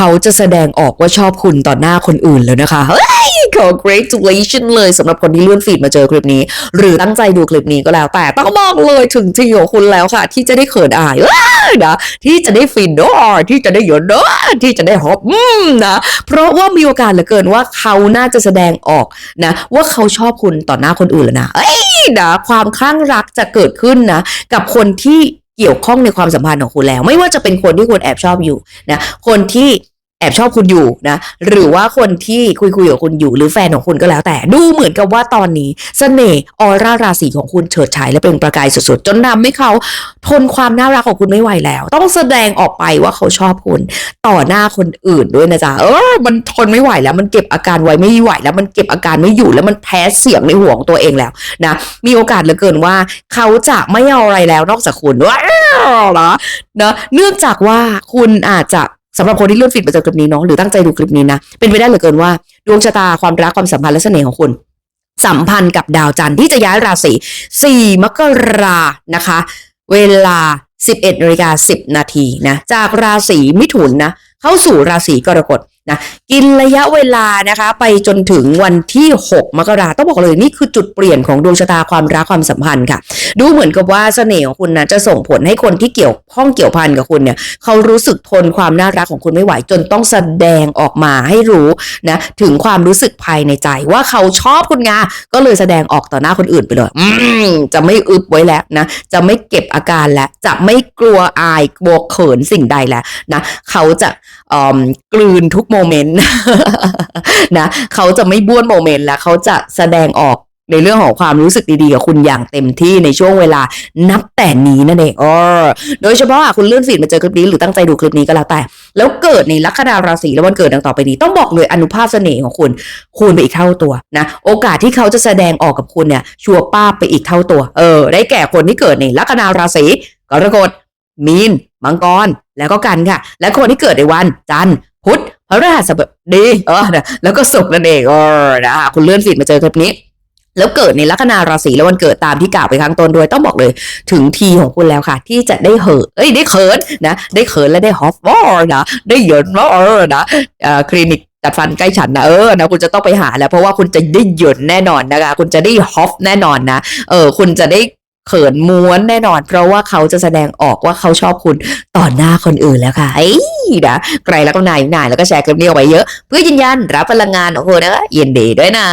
เขาจะแสดงออกว่าชอบคุณต่อหน้าคนอื่นแล้วนะคะเฮ้ยขอ congratulation เลยสำหรับคนที่เลื่อนฟีดมาเจอคลิปนี้ หรือตั้งใจดูคลิปนี้ก็แล้วแต่ต้องบอกเลยถึงที่ของคุณแล้วค่ะ ที่จะได้เขินอายนะที่จะได้ฟินเนอะที่จะได้หยดเนอะที่จะได้ฮอปนะเพราะว่ามีโอกาสเหลือเกินว่าเขาน่าจะแสดงออกนะว่าเขาชอบคุณต่อหน้าคนอื่นแล้วนะเอ้ยนะความคลั่งรักจะเกิดขึ้นนะกับคนที่ เกี่ยวข้องในความสัมพันธ์ของคุณแล้ว ไม่ว่าจะเป็นคนที่คุณแอบชอบอยู่นะคนที่ แอบชอบคุณอยู่นะ หรือว่าคนที่คุยคุยกับคุณอยู่ หรือแฟนของคุณก็แล้วแต่ดูเหมือนกับว่าตอนนี้เสน่ห์ออร่าราศีของคุณเฉิดฉายและเป็นประกายสุดๆ จนทำให้เขาทนความน่ารักของคุณไม่ไหวแล้ว ต้องแสดงออกไปว่าเขาชอบคุณ ต่อหน้าคนอื่นด้วยนะจ๊ะเออมันทนไม่ไหวแล้วมันเก็บอาการไว้ไม่ไหว แล้วมันเก็บอาการไม่อยู่แล้วมันแพ้เสียงในหัวของตัวเองแล้วนะมีโอกาสเหลือเกินว่า เขาจะไม่เอาอะไรแล้วนอกจากคุณว้าวนะเนื่องจากว่าคุณอาจจะ สำหรับคนที่เลื่อนฟีดมาเจอคลิปนี้เนาะหรือตั้งใจดูคลิปนี้นะ เป็นไปได้เหลือเกินว่า ดวงชะตาความรักความสัมพันธ์และเสน่ห์ของคุณ สัมพันธ์กับดาวจันทร์ที่จะย้ายราศี4มกรานะคะ เวลา 11นาฬิกา10 นาทีนะจากราศีมิถุนนะเข้าสู่ราศีกรกฎ นะกินระยะเวลานะคะไปจนถึงวันที่ 6 มกราต้องบอกเลยนี่คือจุดเปลี่ยนของดวงชะตาความรักความสัมพันธ์ค่ะ ดูเหมือนกับว่าเสน่ห์ของคุณนะจะส่งผลให้คนที่เกี่ยวข้องเกี่ยวพันกับคุณเนี่ยเขารู้สึกทนความน่ารักของคุณไม่ไหวจนต้องแสดงออกมาให้รู้นะถึงความรู้สึกภายในใจว่าเขาชอบคุณไงก็เลยแสดงออกต่อหน้าคนอื่นไปเลยจะไม่อึบไว้แล้วนะจะไม่เก็บอาการแล้วจะไม่กลัวอายกลัวเขินสิ่งใดแล้วนะเขาจะกลืนทุกโมเมนต์นะเขาจะไม่บ้วนโมเมนต์แล้วเขาจะแสดงออกในเรื่องของความรู้สึกดีๆกับคุณอย่างเต็มที่ในช่วงเวลานับแต่นี้นั่นเองเออโดยเฉพาะอะคุณเลื่อนฟีดมาเจอคลิปนี้หรือตั้งใจดูคลิปนี้ก็แล้วแต่ แล้วเกิดในลัคนาราศีและวันเกิดดังต่อไปนี้ต้องบอกเลยอนุภาพเสน่ห์ของคุณคูณไปอีกเท่าตัวนะ โอกาสที่เขาจะแสดงออกกับคุณเนี่ยชัวร์ป้าไปอีกเท่าตัว เออ ได้แก่คนที่เกิดในลัคนาราศีกรกฎมีน มังกร แล้วก็กันค่ะ และคนที่เกิดในวันจันทร์พุธ พฤหัสบดีเออนะแล้วก็ศุกร์นั่นเองเออนะคุณเลื่อนฟีดมาเจอคลิปนี้ แล้วเกิดในลัคนาราศีและวันเกิดตามที่กล่าวไปข้งต้นด้วยต้องบอกเลย ถึงทีของคุณแล้วค่ะ ที่จะได้เหอเอ้ยได้เขินนะ ได้เขินและได้ฮอฟวอร์นะได้เหยินวอร์นะคลินิกจัดฟันใกล้ฉันนะเออนะคุณจะต้องไปหาแล้ว เพราะว่าคุณจะได้หยินแน่นอนนะคะ คุณจะได้ฮอฟแน่นอนนะเออคุณจะได้ เขินม้วนแน่นอน เพราะว่าเขาจะแสดงออกว่าเขาชอบคุณต่อหน้าคนอื่นแล้วค่ะไอ้นะใครแล้วก็นายนายแล้วก็แชร์คลิปนี้เอาไว้เยอะ เพื่อยืนยันรับพลังงานของคุณนะยินดีด้วยนะ